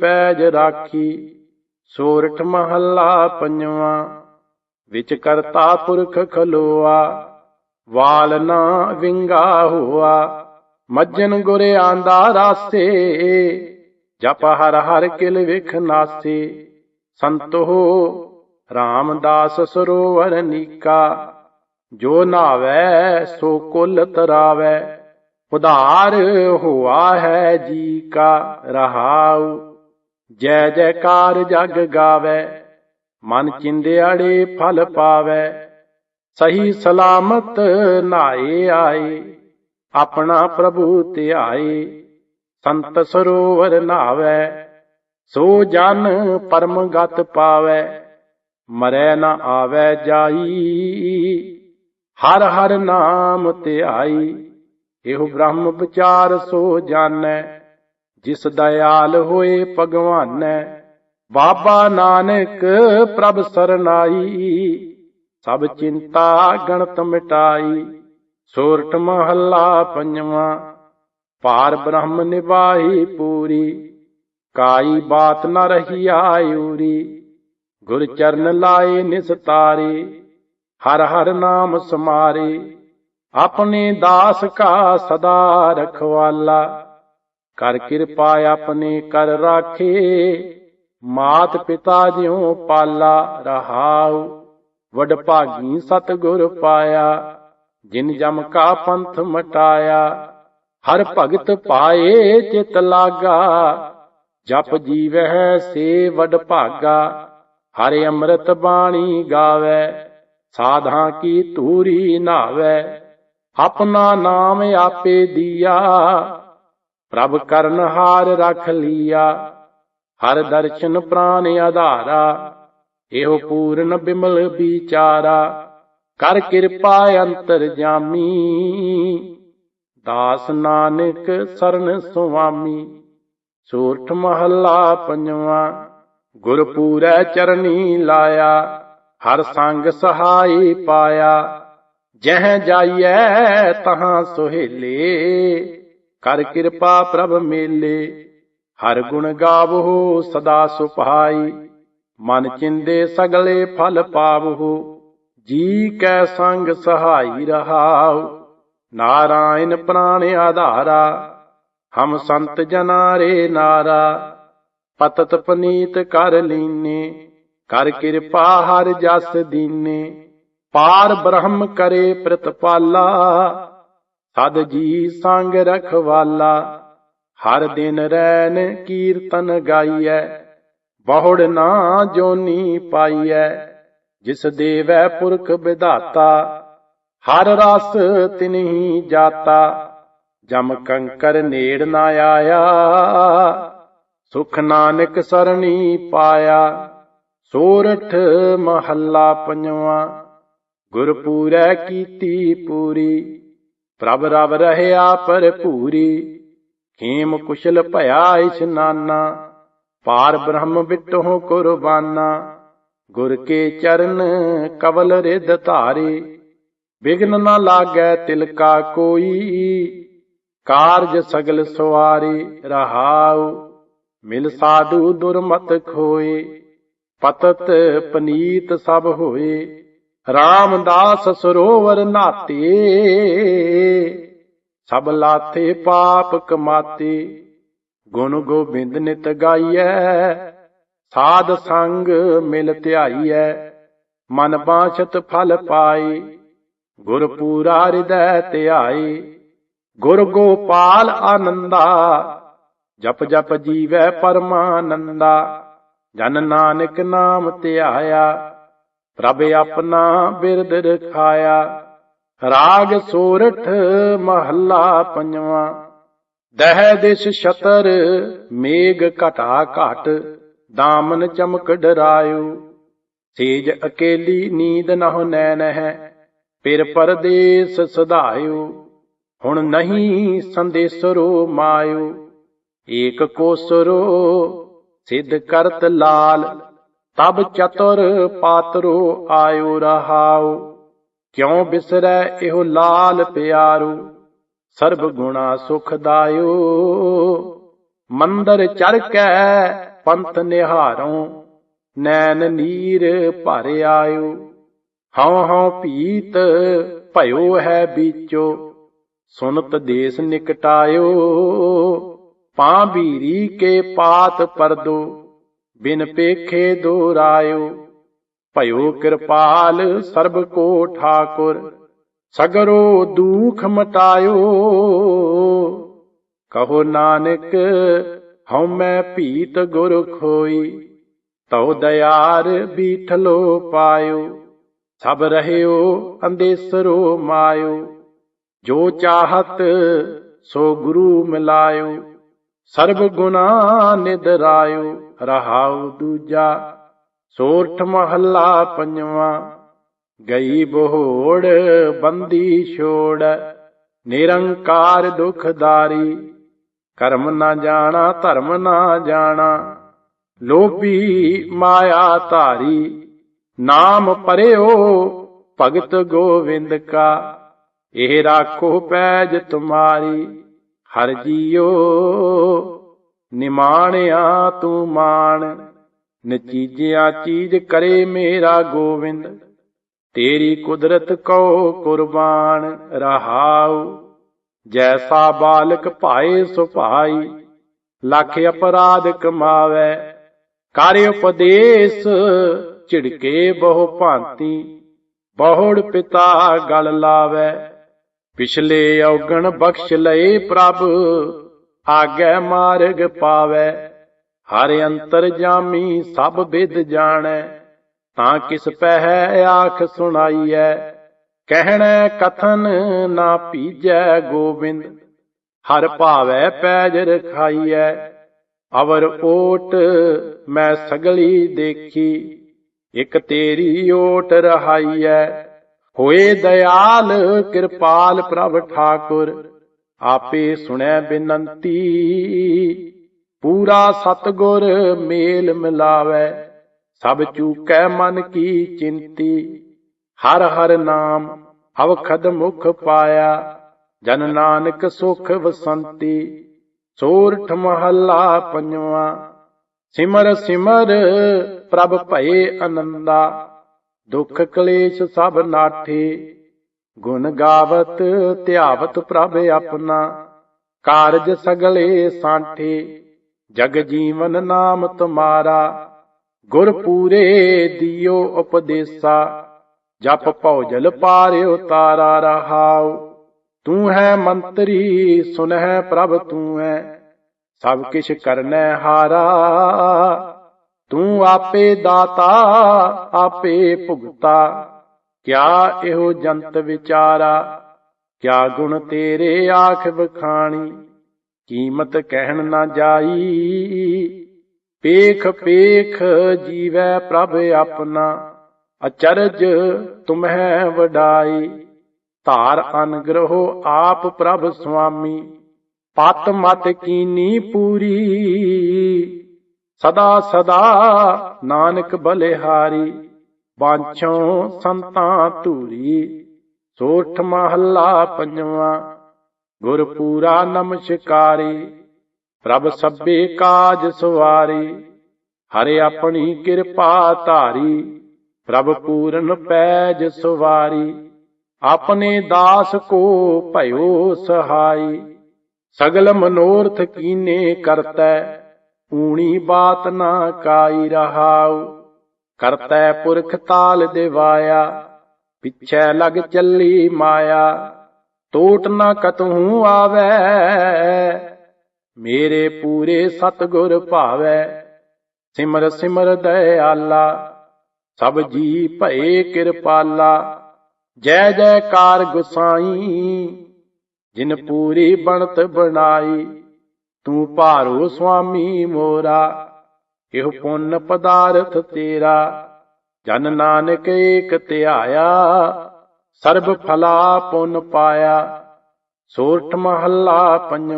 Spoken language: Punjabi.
ਪੈਜ ਰਾਖੀ, ਸੋਰਠ ਮਹੱਲਾ ਪੰਜਵਾਂ, ਵਿੱਚ ਕਰਤਾ ਪੁਰਖ ਖਲੋਆ, ਵਾਲ ਨਾ ਵਿੰਗਾ ਹੋਆ, ਮੱਜਨ ਗੁਰ ਆਂਦਾ ਰਾਸੇ, ਜਪ ਹਰ ਹਰ ਕਿਲ ਵਿਖ ਨਾਸੇ, ਸੰਤੋ ਰਾਮਦਾਸ ਸਰੋਵਰ ਨੀਕਾ, ਜੋ ਨਾਵੈ ਸੋ ਕੁਲ ਤਰਾਵੈ, ਉਧਾਰ ਹੋਆ ਹੈ ਜੀ ਕਾ ਰਹਾਉ। ਜੈ ਜੈਕਾਰ ਜਗ ਗਾਵੈ, ਮਨ ਚਿੰਦਿਆੜੇ ਫਲ ਪਾਵੈ। ਸਹੀ ਸਲਾਮਤ ਨਾਏ ਆਏ, ਆਪਣਾ ਪ੍ਰਭੂ ਧਿਆਏ। ਸੰਤ ਸਰੋਵਰ ਨਾਵੈ, ਸੋ ਜਨ ਪਰਮ ਗਤ ਪਾਵੈ। ਮਰੈ ਨਾ ਆਵੈ ਜਾਈ, ਹਰ ਹਰ ਨਾਮ ਧਿਆਈ। ਇਹੋ ਬ੍ਰਹਮ ਵਿਚਾਰ ਸੋ ਜਾਣੈ। ਜਿਸ ਦਇਆਲ ਹੋਏ ਭਗਵਾਨੈ, ਬਾਬਾ ਨਾਨਕ ਪ੍ਰਭ ਸਰਨਾਈ। ਸਭ ਚਿੰਤਾ ਗਣਤ ਮਿਟਾਈ ਸੋਰਠ ਮਹੱਲਾ ਪੰਜਵਾਂ। ਪਾਰ ਬ੍ਰਹਮ ਨਿਵਾਹੀ ਪੂਰੀ, ਕਾਈ ਬਾਤ ਨ ਰਹੀ ਆਯੂਰੀ ਗੁਰ ਚਰਨ ਲਾਏ ਨਿਸਤਾਰੇ ਹਰ ਹਰ ਨਾਮ ਸਮਾਰੇ। ਆਪਣੇ ਦਾਸ ਕਾ ਸਦਾ ਰਖਵਾਲਾ। ਕਰ ਕਿਰਪਾ ਆਪਣੇ ਕਰ ਰਾਖੇ। ਮਾਤ ਪਿਤਾ ਜਿਉ ਪਾਲਾ ਰਹਾਉ। ਵਡ ਭਾਗੀ ਸਤ ਗੁਰ ਪਾਇਆ। ਜਿਨ ਜਮ ਕਾ ਪੰਥ ਮਟਾਇਆ। ਹਰ ਭਗਤ ਪਾਏ ਚਿਤ ਲਾਗਾ। ਜਪ ਜੀਵਹਿ ਸੇ ਵਡ ਭਾਗਾ। ਹਰ ਅੰਮ੍ਰਿਤ ਬਾਣੀ ਗਾਵੇ। ਸਾਧਾਂ ਕੀ ਧੂਰੀ ਨਾਵੇ। ਆਪਣਾ ਨਾਮ ਆਪੇ ਦੀਆ। ਪ੍ਰਭ ਕਰਨ ਹਾਰ ਰਖ ਲੀਆ। ਹਰ ਦਰਸ਼ਨ ਪ੍ਰਾਨ ਆਧਾਰਾ, ਇਹੋ ਪੂਰਨ ਬਿਮਲ ਵਿਚਾਰਾ। ਕਰ ਕਿਰਪਾ ਅੰਤਰ ਜਾਮੀ, ਦਾਸ ਨਾਨਕ ਸਰਨ ਸੁਆਮੀ। ਸੂਰਠ ਮਹੱਲਾ ਪੰਜਵਾਂ, ਗੁਰਪੂਰੈ ਚਰਨੀ ਲਾਇਆ। ਹਰ ਸੰਗ ਸਹਾਈ ਪਾਇਆ। ਜਹ ਜਾਈਐ ਤਹਾਂ ਸੁਹੇਲੇ। ਕਰ ਕਿਰਪਾ ਪ੍ਰਭ ਮੇਲੇ। ਹਰ ਗੁਣ ਗਾਵੋ ਸਦਾ ਸੁਭਾਈ ਮਨ ਚਿੰਦੇ ਸਗਲੇ ਫਲ ਪਾਵੋ ਜੀ ਕੈ ਸੰਗ ਸਹਾਈ ਰਹਾਉ। ਨਾਰਾਇਣ ਪ੍ਰਾਨ ਆਧਾਰਾ, ਹਮ ਸੰਤ ਜਨਾਰੇ ਨਾਰਾ। ਪਤਤ ਪਨੀਤ ਕਰ ਲੀਨੇ, ਕਰ ਕਿਰਪਾ ਹਰ ਜਸ ਦੀਨੇ। ਪਾਰ ਬ੍ਰਹਮ ਕਰੇ ਪ੍ਰਤਪਾਲਾ। ਸਦ ਜੀ ਸੰਗ ਰਖਵਾਲਾ, ਹਰ ਦਿਨ ਰੈਨ ਕੀਰਤਨ ਗਾਈਐ, ਬਹੁੜ ਨਾ ਜੋਨੀ ਪਾਈਐ, ਜਿਸ ਦੇਵੈ ਪੁਰਖ ਵਿਧਾਤਾ, ਹਰ ਰਸ ਤਿਨਹੀ ਜਾਤਾ, ਜਮ ਕੰਕਰ ਨੇੜ ਨਾ ਆਇਆ, ਸੁਖ ਨਾਨਕ ਸਰਣੀ ਪਾਇਆ, ਸੋਰਠ ਮਹੱਲਾ ਪੰਜਵਾਂ, ਗੁਰਪੂਰੈ ਕੀਤੀ ਪੂਰੀ ਪ੍ਰਭ ਰਬ ਰਹਿਆ ਭਰਪੂਰੀ, ਖੇਮ ਕੁਸ਼ਲ ਭਇਆ ਇਸ਼ਨਾਨਾ ਪਾਰ ਬ੍ਰਹਮ ਬਿਟਹੁ ਕੁਰਬਾਨਾ, ਗੁਰ ਕੇ ਚਰਨ ਕਵਲ ਰਿਧ ਧਾਰੇ ਵਿਗਨ ਨਾ ਲਾਗੈ ਤਿਲਕਾ ਕੋਈ, ਕਾਰਜ ਸਗਲ ਸਵਾਰੇ ਰਹਾਉ, ਮਿਲ ਸਾਧੂ ਦੁਰਮਤ ਖੋਏ, ਪਤਤ ਪਨੀਤ ਸਭ ਹੋਏ। ਰਾਮਦਾਸ ਸਰੋਵਰ ਨਾਤੇ, ਸਭ ਲਾਥੇ ਪਾਪ ਕਮਾਤੇ। ਗੁਣ ਗੋਬਿੰਦ ਨਿਤ ਗਾਈਐ, ਸਾਧ ਸੰਗ ਮਿਲ ਧਿਆਈਐ, ਮਨ ਬਾਛਤ ਫਲ ਪਾਈ ਗੁਰ ਪੂਰਾ ਹਿਰਦੈ ਧਿਆਈ ਗੁਰ ਗੋਪਾਲ ਆਨੰਦਾ। ਜਪ ਜਪ ਜੀਵੈ ਪਰਮਾਨੰਦਾ, ਜਨ ਨਾਨਕ ਨਾਮ ਧਿਆਇਆ। ਪ੍ਰਭ ਆਪਣਾ ਬਿਰਦ ਰਖਾਇਆ, ਰਾਗ ਸੋਰਠ ਮਹੱਲਾ ਪੰਜਵਾਂ। ਦਹਿ ਦਿਸ਼ ਛਤਰ ਮੇਗ ਘਟਾ ਘਟ, ਦਾਮਨ ਚਮਕ ਡਰਾਇਓ। ਸੇਜ ਅਕੇਲੀ ਨੀਂਦ ਨਹੁ ਨੈਣ ਹੈ ਫਿਰ ਪਰਦੇਸ ਸਧਾਇਓ। ਹੁਣ ਨਹੀਂ ਸੰਦੇਸਰੋ ਮਾਇਓ, ਏਕ ਕੋਸਰੋ, ਸਿਧ ਕਰਤ ਲਾਲ। ਤਬ ਚਤੁਰ ਪਾਤਰੋ ਆਇਓ ਰਹਾਉ। ਕਿਉ ਬਿਸਰੈ ਇਹੋ ਲਾਲ ਪਿਆਰੂ? ਸਰਬ ਗੁਣਾ ਸੁਖ ਦਾਇਓ। ਮੰਦਰ ਚੜ ਕੇ ਪੰਥ ਨਿਹਾਰੋਂ। ਨੈਣ ਨੀਰ ਭਰ ਆਇਓ। ਹਉ ਹਉ ਭੀਤ ਭਇਓ ਹੈ ਬੀਚੋ ਸੁਨਤ ਦੇਸ ਨਿਕਟਾਇਓ। ਪਾਂ ਬੀਰੀ ਕੇ ਪਾਤ ਪਰਦੋ। ਬਿਨ ਪੇਖੇ ਦੋਰਾਇਓ, ਭਇਓ ਕਿਰਪਾਲ ਸਰਬ ਕੋ ਠਾਕੁਰ, ਸਗਰੋ ਦੁਖ ਮਟਾਇਓ। ਕਹੋ ਨਾਨਕ, ਹਉ ਮੈਂ ਭੀਤ ਗੁਰ ਖੋਈ, ਤਉ ਦਇਆਰ ਬੀਠਲੋ ਪਾਇਓ, ਸਭ ਰਹਿਓ ਅੰਦੇਸਰੋ ਮਾਇਓ, ਜੋ ਚਾਹਤ ਸੋ ਗੁਰੂ ਮਿਲਾਇਓ। ਸਰਬ ਗੁਨਾ ਨਿਦਰਾਇਓ, ਰਹਾਉ ਦੂਜਾ ਸੋਰਠ ਮਹੱਲਾ ਪੰਜਵਾ, ਗਈ ਬੋੜ ਬੰਦੀ ਛੋੜ, ਨਿਰੰਕਾਰ ਦੁਖਦਾਰੀ, ਕਰਮ ਨਾ ਜਾਣਾ, ਧਰਮ ਨਾ ਜਾਣਾ, ਲੋਭੀ ਮਾਇਆ ਧਾਰੀ, ਨਾਮ ਪਰਿਓ ਭਗਤ ਗੋਵਿੰਦ ਕਾ, ਇਹ ਰਾਖੋ ਪੈਜ ਤੁਮਾਰੀ ਹਰ ਜੀਓ ਨਿਮਾਣਿਆ ਤੂੰ ਮਾਣ, ਨਚੀਜਿਆ ਚੀਜ਼ ਕਰੇ ਮੇਰਾ ਗੋਵਿੰਦ। ਤੇਰੀ ਕੁਦਰਤ ਕੋ ਕੁਰਬਾਨ, ਰਹਾਉ, ਜੈਸਾ ਬਾਲਕ ਭਾਏ ਸੁਭਾਈ, ਲੱਖ ਅਪਰਾਧ ਕਮਾਵੇ, ਕਰ ਉਪਦੇਸ਼, ਝਿੜਕੇ ਬਹੁ ਭਾਂਤੀ, ਬਹੁੜ ਪਿਤਾ ਗਲ ਲਾਵੇ। ਪਿਛਲੇ ਔਗਣ ਬਖਸ਼ ਲਏ ਪ੍ਰਭ, ਆਗੇ ਮਾਰਗ ਪਾਵੇ, ਹਰ ਅੰਤਰ ਜਾਮੀ ਸਭ ਵਿਦ ਜਾਣੈ, ਤਾਂ ਕਿਸ ਪਹਿ ਆਖ ਸੁਣਾਈਐ, ਕਹਿਣੈ ਕਥਨ ਨਾ ਪੀਜੈ ਗੋਬਿੰਦ, ਹਰ ਭਾਵੈ ਪੈਜ ਰਖਾਈਐ, ਅਵਰ ਓਟ ਮੈਂ ਸਗਲੀ ਦੇਖੀ, ਇਕ ਤੇਰੀ ਓਟ ਰਹਾਈਐ ਹੋਏ ਦਇਆਲ ਕਿਰਪਾਲ ਪ੍ਰਭ ਠਾਕੁਰ, ਆਪੇ ਸੁਣੈ ਬਿਨੰਤੀ। ਪੂਰਾ ਸਤਗੁਰ ਮੇਲ ਮਿਲਾਵੇ, ਸਭ ਚੂਕੈ ਮਨ ਕੀ ਚਿੰਤੀ। ਹਰ ਹਰ ਨਾਮ ਅਵਖਦ ਮੁਖ ਪਾਇਆ, ਜਨ ਨਾਨਕ ਸੁਖ ਵਸੰਤੀ। ਸੋਰਠ ਮਹੱਲਾ ਪੰਜਵਾ, ਸਿਮਰ ਸਿਮਰ ਪ੍ਰਭ ਭਏ ਅਨੰਦਾ। ਦੁਖ ਕਲੇਸ਼ ਸਭ ਨਾਠੇ, ਗੁਣ ਗਾਵਤ ਧਿਆਵਤ ਪ੍ਰਭ ਆਪਣਾ, ਕਾਰਜ ਸਗਲੇ ਸਾਂਠੇ, ਜਗ ਜੀਵਨ ਨਾਮ ਤੁਮਾਰਾ, ਗੁਰ ਪੂਰੇ ਦਿਓ ਉਪਦੇਸਾ, ਜਪ ਭਉਜਲ ਪਾਰਿਓ ਤਾਰਾ ਰਹਾਉ, ਤੂੰ ਹੈ ਮੰਤਰੀ, ਸੁਨਹਿ ਪ੍ਰਭ ਤੂੰ ਹੈ, ਸਭ ਕਿਛ ਕਰਨੈ ਹਾਰਾ ਤੂੰ ਆਪੇ ਦਾਤਾ, ਆਪੇ ਭੁਗਤਾ। ਕਿਆ ਇਹੋ ਜੰਤ ਵਿਚਾਰਾ? ਕਿਆ ਗੁਣ ਤੇਰੇ ਆਖ ਬਖਾਣੀ ਕੀਮਤ ਕਹਿਣ ਨਾ ਜਾਈ। ਪੇਖ ਪੇਖ ਜੀਵੈ ਪ੍ਰਭ ਆਪਣਾ। ਅਚਰਜ ਤੁਮਹਿ ਵਡਾਈ। ਧਾਰ ਅਨਗ੍ਰਹੋ ਆਪ ਪ੍ਰਭ ਸੁਆਮੀ। ਪਤ ਮਤ ਕੀਨੀ ਪੂਰੀ। ਸਦਾ ਸਦਾ ਨਾਨਕ ਬਲਿਹਾਰੀ ਬਾਂਛੋਂ ਸੰਤਾਂ ਧੂਰੀ, ਸੋਠ ਮਹੱਲਾ ਪੰਜਵਾ ਗੁਰ ਪੂਰਾ ਨਮਸਕਾਰੀ, ਪ੍ਰਭ ਸਭੇ ਕਾਜ ਸਵਾਰੀ, ਹਰੇ ਆਪਣੀ ਕਿਰਪਾ ਧਾਰੀ, ਪ੍ਰਭ ਪੂਰਨ ਪੈਜ ਸਵਾਰੀ, ਆਪਣੇ ਦਾਸ ਕੋ ਭਇਓ ਸਹਾਈ, ਸਗਲ ਮਨੋਰਥ ਕੀਨੇ ਕਰਤੈ ਊਣੀ ਬਾਤ ਨਾ ਕਾਈ ਰਹਾਉ। ਕਰਤੈ ਪੁਰਖ ਤਾਲ ਦਿਵਾਇਆ, ਪਿਛੈ ਲਗ ਚੱਲੀ ਮਾਇਆ। ਟੋਟ ਨਾ ਕਤਹੂ ਆਵੈ, ਮੇਰੇ ਪੂਰੇ ਸਤਗੁਰ ਭਾਵੈ। ਸਿਮਰ ਸਿਮਰ ਦਇਆਲਾ, ਸਭ ਜੀ ਭਏ ਕਿਰਪਾਲਾ। ਜੈ ਜੈਕਾਰ ਗੁਸਾਈ, ਜਿਨ ਪੂਰੀ ਬਣਤ ਬਣਾਈ। ਤੂੰ ਭਾਰੋ ਸੁਆਮੀ ਮੋਰਾ ਇਹ ਪੁੰਨ ਪਦਾਰਥ ਤੇਰਾ। ਜਨ ਨਾਨਕ ਏਕ ਧਿਆਇਆ, ਸਰਬ ਫਲਾ ਪੁੰਨ ਪਾਇਆ। ਸੋਰਠ ਮਹੱਲਾ ਪੰਜ